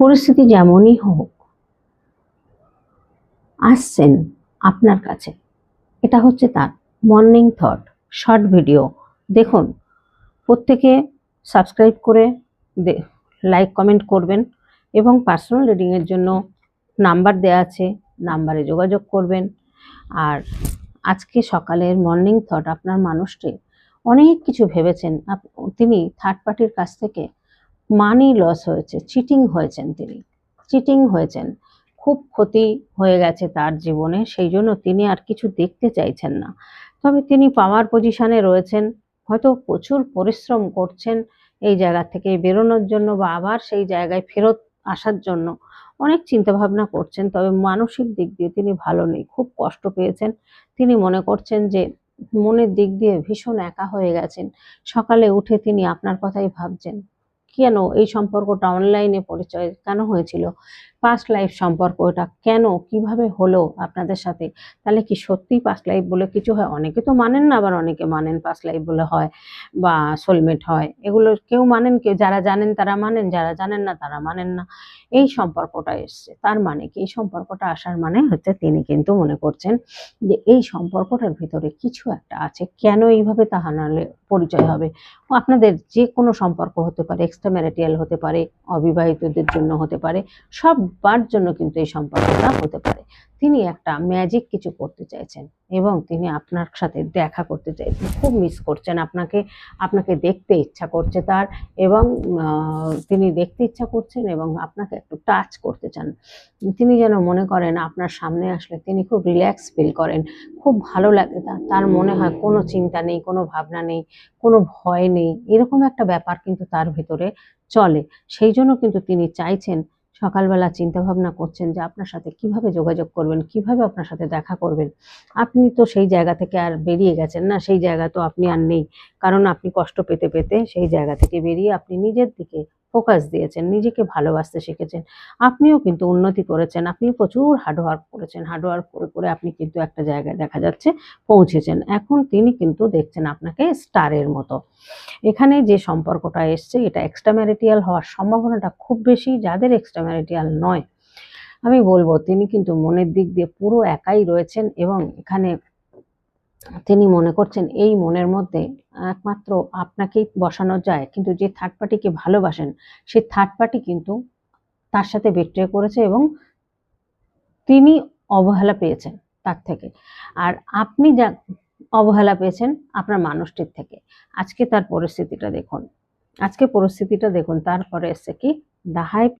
পরিস্থিতি যেমনই হোক, আসছেন আপনার কাছে। এটা হচ্ছে তার মর্নিং থট শর্ট ভিডিও দেখুন, প্রত্যেকে সাবস্ক্রাইব করে লাইক কমেন্ট করবেন এবং পার্সোনাল রিডিংয়ের জন্য নাম্বার দেওয়া আছে নাম্বারে যোগাযোগ করবেন। আর আজকে সকালের মর্নিং থট আপনার মানুষটি অনেক কিছু ভেবেছেন। তিনি থার্ড পার্টির কাছ থেকে মানি লস হয়েছে চিটিং হয়েছেন তিনি। চিটিং হয়েছেন। খুব ক্ষতি হয়ে গেছে তার জীবনে, সেই জন্য তিনি আর কিছু দেখতে চাইছেন না। তবে তিনি পাওয়ার পজিশনে রয়েছেন, হয়তো প্রচুর পরিশ্রম করছেন এই জায়গা থেকে বেরোনোর জন্য বা আবার সেই জায়গায় ফেরত আসার জন্য। অনেক চিন্তা ভাবনা করছেন, তবে মানসিক দিক দিয়ে তিনি ভালো নেই, খুব কষ্ট পেয়েছেন। তিনি মনে করছেন যে মনের দিক দিয়ে ভীষণ একা হয়ে গেছেন। সকালে উঠে তিনি আপনার কথাই ভাবছেন। কেন এই সম্পর্কটা অনলাইনে পরিচয় কেন হয়েছিল? পাস্ট লাইফ সম্পর্ক এটা কেন, কীভাবে হলো আপনাদের সাথে? তাহলে কি সত্যিই পাস্ট লাইফ বলে কিছু হয়? অনেকে তো মানেন না, আবার অনেকে মানেন পাস্ট লাইফ বলে হয় বা সোলমেট হয়। এগুলো কেউ মানেন, কেউ যারা জানেন তারা মানেন, যারা জানেন না তারা মানেন না। এই সম্পর্কটা এসছে। তার মানে কি? এই সম্পর্কটা আসার মানে হচ্ছে তিনি কিন্তু মনে করছেন যে এই সম্পর্কটার ভিতরে কিছু একটা আছে। কেন এইভাবে তাহা নাহলে পরিচয় হবে? আপনাদের যে কোনো সম্পর্ক হতে পারে এক্সট্রা ম্যারিটাল হতে পারে, অবিবাহিতদের জন্য হতে পারে সববার জন্য কিন্তু এই সম্পর্কটা হতে পারে। তিনি একটা ম্যাজিক কিছু করতে চাইছেন এবং তিনি আপনার সাথে দেখা করতে চাইছেন। খুব মিস করছেন আপনাকে আপনাকে দেখতে ইচ্ছা করছে তার এবং তিনি দেখতে ইচ্ছা করছেন এবং আপনাকে একটু টাচ করতে চান। তিনি যেন মনে করেন আপনার সামনে আসলে তিনি খুব রিল্যাক্স ফিল করেন, খুব ভালো লাগে তার। তার মনে হয় কোনো চিন্তা নেই, কোনো ভাবনা নেই, কোনো ভয় নেই, এরকম একটা ব্যাপার কিন্তু তার ভিতরে চলে। সেই জন্য কিন্তু তিনি চাইছেন সকালবেলা চিন্তা ভাবনা করছেন যে আপনার সাথে কীভাবে যোগাযোগ করবেন, কীভাবে আপনার সাথে দেখা করবেন। আপনি তো সেই জায়গা থেকে আর বেরিয়ে গেছেন না, সেই জায়গা তো আপনি আর নেই। কারণ আপনি কষ্ট পেতে পেতে সেই জায়গা থেকে বেরিয়ে আপনি নিজের দিকে ফোকাস দিয়েছেন, নিজেকে ভালোবাসতে শিখেছেন। আপনিও কিন্তু উন্নতি করেছেন আপনি প্রচুর হার্ডওয়ার্ক করেছেন। হার্ডওয়ার্ক করে করে আপনি কিন্তু একটা জায়গায় দেখা যাচ্ছে পৌঁছেছেন। এখন তিনি কিন্তু দেখছেন আপনাকে স্টারের মতো। এখানে যে সম্পর্কটা এসছে, এটা এক্সট্রা ম্যারিটিয়াল হওয়ার সম্ভাবনাটা খুব বেশি, যাদের এক্সট্রা ম্যারিটিয়াল নয়। আমি বলব, তিনি কিন্তু মনের দিক দিয়ে পুরো একাই রয়েছেন এবং এখানে তিনি মনে করছেন এই মনের মধ্যে একমাত্র আপনাকেই বসানো যায়। কিন্তু যে থার্ড পার্টিকে ভালোবাসেন সেই থার্ড পার্টি কিন্তু তার সাথে বিট্রে করেছে এবং তিনি অবহেলা পেয়েছেন তার থেকে। আর আপনি যা অবহেলা পেয়েছেন আপনার মানুষটির থেকে। আজকে তার পরিস্থিতিটা দেখুন। আজকে পরিস্থিতিটা দেখুন, তারপরে এসছে কি? The high